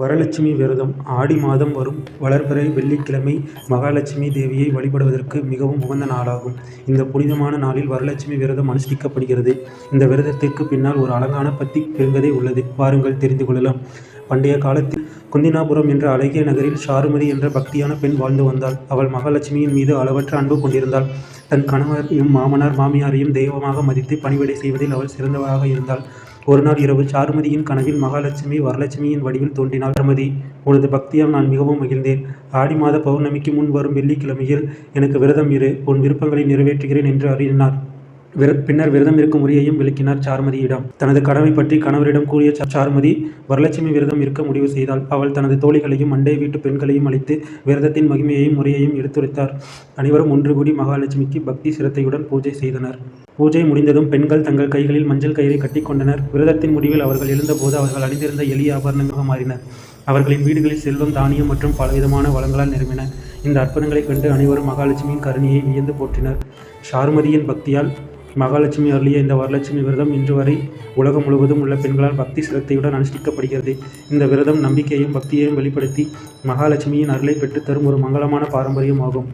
வரலட்சுமி விரதம் ஆடி மாதம் வரும் வளர்பிறை வெள்ளிக்கிழமை மகாலட்சுமி தேவியை வழிபடுவதற்கு மிகவும் உகந்த நாளாகும். இந்த புனிதமான நாளில் வரலட்சுமி விரதம் அனுஷ்டிக்கப்படுகிறது. இந்த விரதத்திற்கு பின்னால் ஒரு அழகான பக்தி பெருங்கதை உள்ளது. வாருங்கள் தெரிந்து கொள்ளலாம். பண்டைய காலத்தில் குந்தினாபுரம் என்ற அழகிய நகரில் ஷாருமதி என்ற பக்தியான பெண் வாழ்ந்து வந்தாள். அவள் மகாலட்சுமியின் மீது அளவற்ற அன்பு கொண்டிருந்தாள். தன் கணவரையும் மாமனார் மாமியாரையும் தெய்வமாக மதித்து பணிவிடை செய்வதில் அவள் சிறந்தவராக இருந்தாள். ஒரு நாள் இரவு சாருமதியின் கனவில் மகாலட்சுமி வரலட்சுமியின் வடிவில் தோன்றினாள். சாருமதி உனது பக்தியால் நான் மிகவும் மகிழ்ந்தேன். ஆடி மாத பௌர்ணமிக்கு முன் வரும் வெள்ளிக்கிழமையில் எனக்கு விரதம் இரு. உன் விருப்பங்களை நிறைவேற்றுகிறேன் என்று அருளினார். பின்னர் விரதம் இருக்கும் முறையையும் விளக்கினார் சார்மதியிடம் தனது கடமை பற்றி கணவரிடம் கூறிய சார்மதி வரலட்சுமி விரதம் இருக்க முடிவு செய்தாள். அவள் தனது தோழிகளையும் அண்டை வீட்டு பெண்களையும் அழைத்து விரதத்தின் மகிமையையும் முறையையும் எடுத்துரைத்தார். அனைவரும் ஒன்று கூடி மகாலட்சுமிக்கு பக்தி சிரத்தையுடன் பூஜை செய்தனர். பூஜை முடிந்ததும் பெண்கள் தங்கள் கைகளில் மஞ்சள் கயிறை கட்டிக்கொண்டனர் விரதத்தின் முடிவில் அவர்கள் எழுந்தபோது அவர்கள் அணிந்திருந்த எளிய ஆபரணங்களாக மாறின. அவர்களின் வீடுகளில் செல்வம் தானியம் மற்றும் பலவிதமான வளங்களால் நிரம்பின. இந்த அற்புதங்களைக் கண்டு அனைவரும் மகாலட்சுமியின் கருணையை வியந்து போற்றினர். சார்மதியின் பக்தியால் மகாலட்சுமி அருளிய இந்த வரலட்சுமி விரதம் இன்று வரை உலகம் முழுவதும் உள்ள பெண்களால் பக்தி சிரத்தையுடன் அனுஷ்டிக்கப்படுகிறது. இந்த விரதம் நம்பிக்கையையும் பக்தியையும் வெளிப்படுத்தி மகாலட்சுமியின் அருளை பெற்றுத் தரும் ஒரு மங்களமான பாரம்பரியம் ஆகும்.